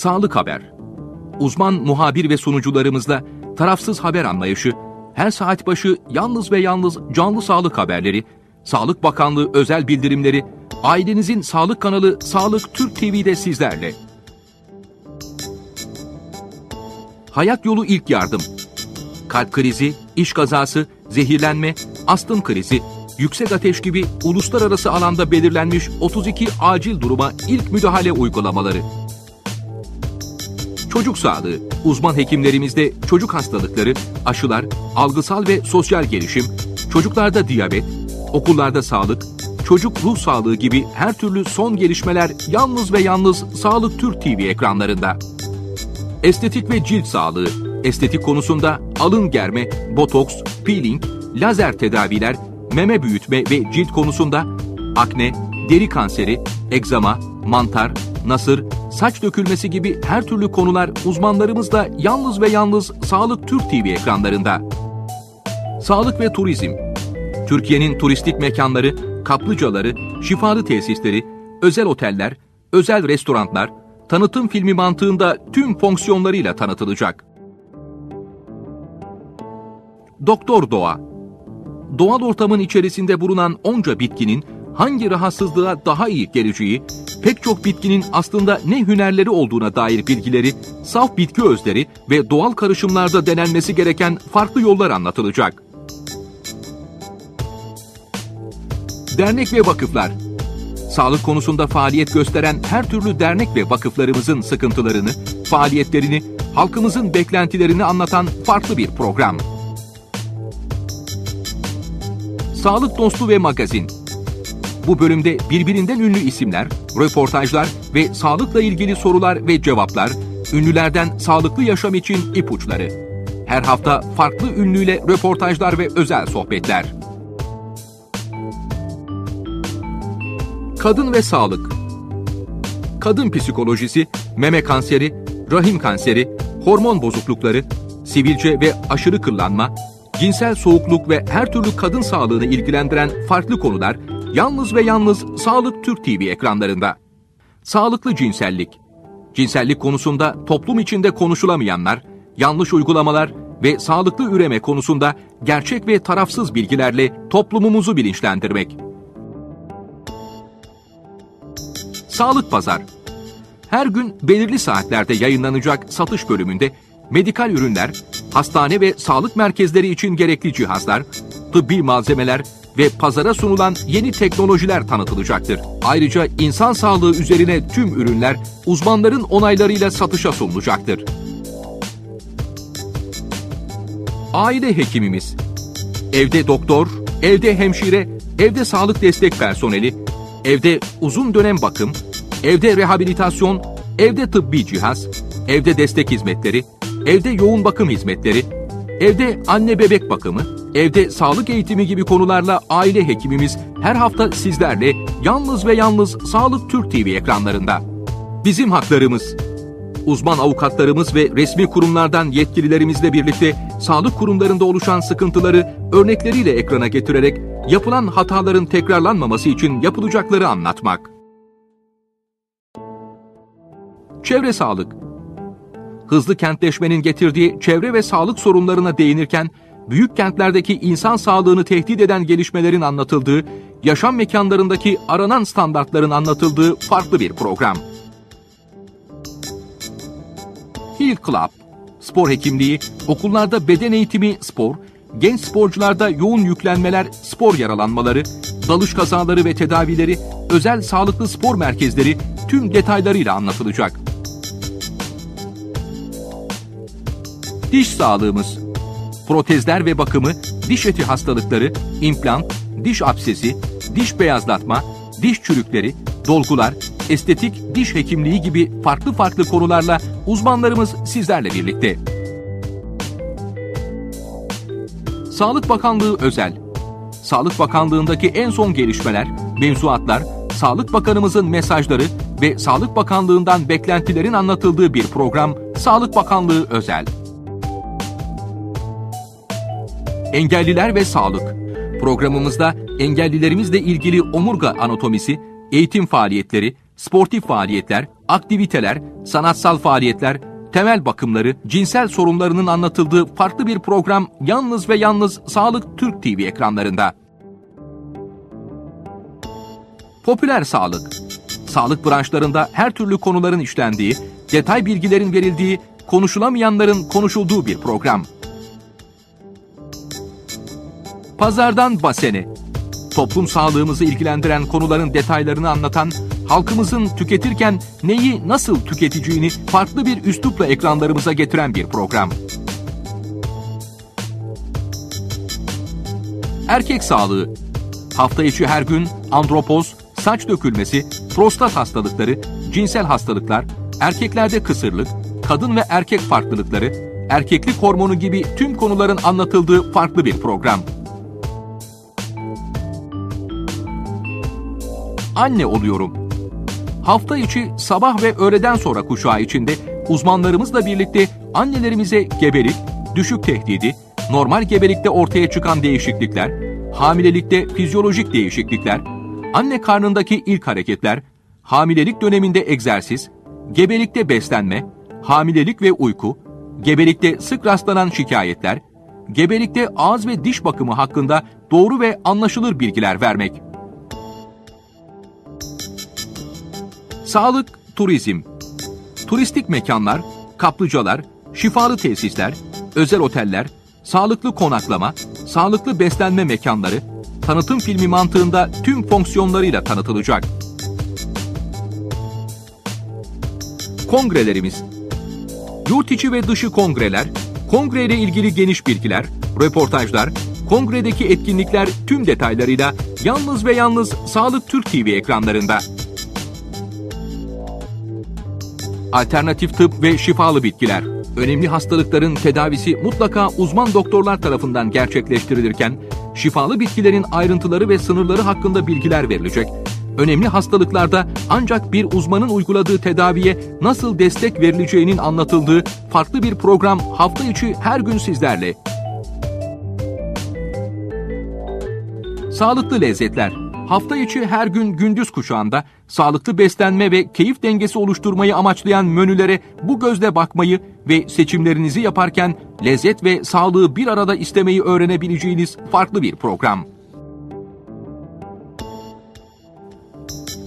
Sağlık Haber. Uzman muhabir ve sunucularımızla tarafsız haber anlayışı, her saat başı yalnız ve yalnız canlı sağlık haberleri, Sağlık Bakanlığı özel bildirimleri, ailenizin sağlık kanalı Sağlık Türk TV'de sizlerle. Hayat yolu ilk yardım. Kalp krizi, iş kazası, zehirlenme, astım krizi, yüksek ateş gibi uluslararası alanda belirlenmiş 32 acil duruma ilk müdahale uygulamaları. Çocuk sağlığı, uzman hekimlerimizde çocuk hastalıkları, aşılar, algısal ve sosyal gelişim, çocuklarda diyabet, okullarda sağlık, çocuk ruh sağlığı gibi her türlü son gelişmeler yalnız ve yalnız Sağlık Türk TV ekranlarında. Estetik ve cilt sağlığı, estetik konusunda alın germe, botoks, peeling, lazer tedaviler, meme büyütme ve cilt konusunda akne, deri kanseri, egzama, mantar, nasır, saç dökülmesi gibi her türlü konular uzmanlarımızla yalnız ve yalnız Sağlık Türk TV ekranlarında. Sağlık ve turizm. Türkiye'nin turistik mekanları, kaplıcaları, şifalı tesisleri, özel oteller, özel restoranlar, tanıtım filmi mantığında tüm fonksiyonlarıyla tanıtılacak. Doktor Doğa Doğal ortamın içerisinde bulunan onca bitkinin hangi rahatsızlığa daha iyi geleceği, pek çok bitkinin aslında ne hünerleri olduğuna dair bilgileri, saf bitki özleri ve doğal karışımlarda denenmesi gereken farklı yollar anlatılacak. Dernek ve vakıflar Sağlık konusunda faaliyet gösteren her türlü dernek ve vakıflarımızın sıkıntılarını, faaliyetlerini, halkımızın beklentilerini anlatan farklı bir program. Sağlık Dostu ve Magazin Bu bölümde birbirinden ünlü isimler, röportajlar ve sağlıkla ilgili sorular ve cevaplar, ünlülerden sağlıklı yaşam için ipuçları. Her hafta farklı ünlüyle röportajlar ve özel sohbetler. Kadın ve Sağlık Kadın psikolojisi, meme kanseri, rahim kanseri, hormon bozuklukları, sivilce ve aşırı kıllanma, cinsel soğukluk ve her türlü kadın sağlığını ilgilendiren farklı konular yalnız ve yalnız Sağlık Türk TV ekranlarında. Sağlıklı cinsellik. Cinsellik konusunda toplum içinde konuşulamayanlar, yanlış uygulamalar ve sağlıklı üreme konusunda gerçek ve tarafsız bilgilerle toplumumuzu bilinçlendirmek. Sağlık Pazar Her gün belirli saatlerde yayınlanacak satış bölümünde medikal ürünler, hastane ve sağlık merkezleri için gerekli cihazlar, tıbbi malzemeler ve pazara sunulan yeni teknolojiler tanıtılacaktır. Ayrıca insan sağlığı üzerine tüm ürünler uzmanların onaylarıyla satışa sunulacaktır. Aile hekimimiz Evde doktor, evde hemşire, evde sağlık destek personeli, evde uzun dönem bakım, evde rehabilitasyon, evde tıbbi cihaz, evde destek hizmetleri, evde yoğun bakım hizmetleri, evde anne bebek bakımı, evde sağlık eğitimi gibi konularla aile hekimimiz her hafta sizlerle yalnız ve yalnız Sağlık Türk TV ekranlarında. Bizim haklarımız. Uzman avukatlarımız ve resmi kurumlardan yetkililerimizle birlikte sağlık kurumlarında oluşan sıkıntıları örnekleriyle ekrana getirerek yapılan hataların tekrarlanmaması için yapılacakları anlatmak. Çevre sağlık hızlı kentleşmenin getirdiği çevre ve sağlık sorunlarına değinirken, büyük kentlerdeki insan sağlığını tehdit eden gelişmelerin anlatıldığı, yaşam mekanlarındaki aranan standartların anlatıldığı farklı bir program. Hill Club, spor hekimliği, okullarda beden eğitimi, spor, genç sporcularda yoğun yüklenmeler, spor yaralanmaları, dalış kazaları ve tedavileri, özel sağlıklı spor merkezleri tüm detaylarıyla anlatılacak. Diş sağlığımız. Protezler ve bakımı, diş eti hastalıkları, implant, diş absesi, diş beyazlatma, diş çürükleri, dolgular, estetik diş hekimliği gibi farklı farklı konularla uzmanlarımız sizlerle birlikte. Sağlık Bakanlığı özel. Sağlık Bakanlığındaki en son gelişmeler, mevzuatlar, Sağlık Bakanımızın mesajları ve Sağlık Bakanlığından beklentilerin anlatıldığı bir program Sağlık Bakanlığı özel. Engelliler ve Sağlık. Programımızda engellilerimizle ilgili omurga anatomisi, eğitim faaliyetleri, sportif faaliyetler, aktiviteler, sanatsal faaliyetler, temel bakımları, cinsel sorunlarının anlatıldığı farklı bir program yalnız ve yalnız Sağlık Türk TV ekranlarında. Popüler sağlık. Sağlık branşlarında her türlü konuların işlendiği, detay bilgilerin verildiği, konuşulamayanların konuşulduğu bir program. Pazardan Baseni. Toplum sağlığımızı ilgilendiren konuların detaylarını anlatan, halkımızın tüketirken neyi nasıl tüketeceğini farklı bir üslupla ekranlarımıza getiren bir program. Erkek sağlığı. Hafta içi her gün andropoz, saç dökülmesi, prostat hastalıkları, cinsel hastalıklar, erkeklerde kısırlık, kadın ve erkek farklılıkları, erkeklik hormonu gibi tüm konuların anlatıldığı farklı bir program. Anne oluyorum. Hafta içi sabah ve öğleden sonra kuşağı içinde uzmanlarımızla birlikte annelerimize gebelik, düşük tehdidi, normal gebelikte ortaya çıkan değişiklikler, hamilelikte fizyolojik değişiklikler, anne karnındaki ilk hareketler, hamilelik döneminde egzersiz, gebelikte beslenme, hamilelik ve uyku, gebelikte sık rastlanan şikayetler, gebelikte ağız ve diş bakımı hakkında doğru ve anlaşılır bilgiler vermek. Sağlık, turizm. Turistik mekanlar, kaplıcalar, şifalı tesisler, özel oteller, sağlıklı konaklama, sağlıklı beslenme mekanları, tanıtım filmi mantığında tüm fonksiyonlarıyla tanıtılacak. Kongrelerimiz Yurt içi ve dışı kongreler, kongre ile ilgili geniş bilgiler, röportajlar, kongredeki etkinlikler tüm detaylarıyla yalnız ve yalnız Sağlık Türk TV ekranlarında. Alternatif tıp ve şifalı bitkiler. Önemli hastalıkların tedavisi mutlaka uzman doktorlar tarafından gerçekleştirilirken, şifalı bitkilerin ayrıntıları ve sınırları hakkında bilgiler verilecek. Önemli hastalıklarda ancak bir uzmanın uyguladığı tedaviye nasıl destek verileceğinin anlatıldığı farklı bir program hafta içi her gün sizlerle. Sağlıklı lezzetler hafta içi her gün gündüz kuşağında sağlıklı beslenme ve keyif dengesi oluşturmayı amaçlayan menülere bu gözle bakmayı ve seçimlerinizi yaparken lezzet ve sağlığı bir arada istemeyi öğrenebileceğiniz farklı bir program.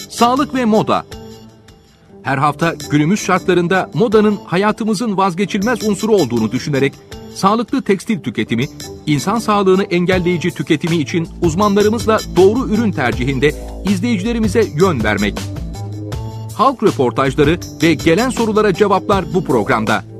Sağlık ve moda her hafta günümüz şartlarında modanın hayatımızın vazgeçilmez unsuru olduğunu düşünerek sağlıklı tekstil tüketimi, insan sağlığını engelleyici tüketimi için uzmanlarımızla doğru ürün tercihinde izleyicilerimize yön vermek. Halk röportajları ve gelen sorulara cevaplar bu programda.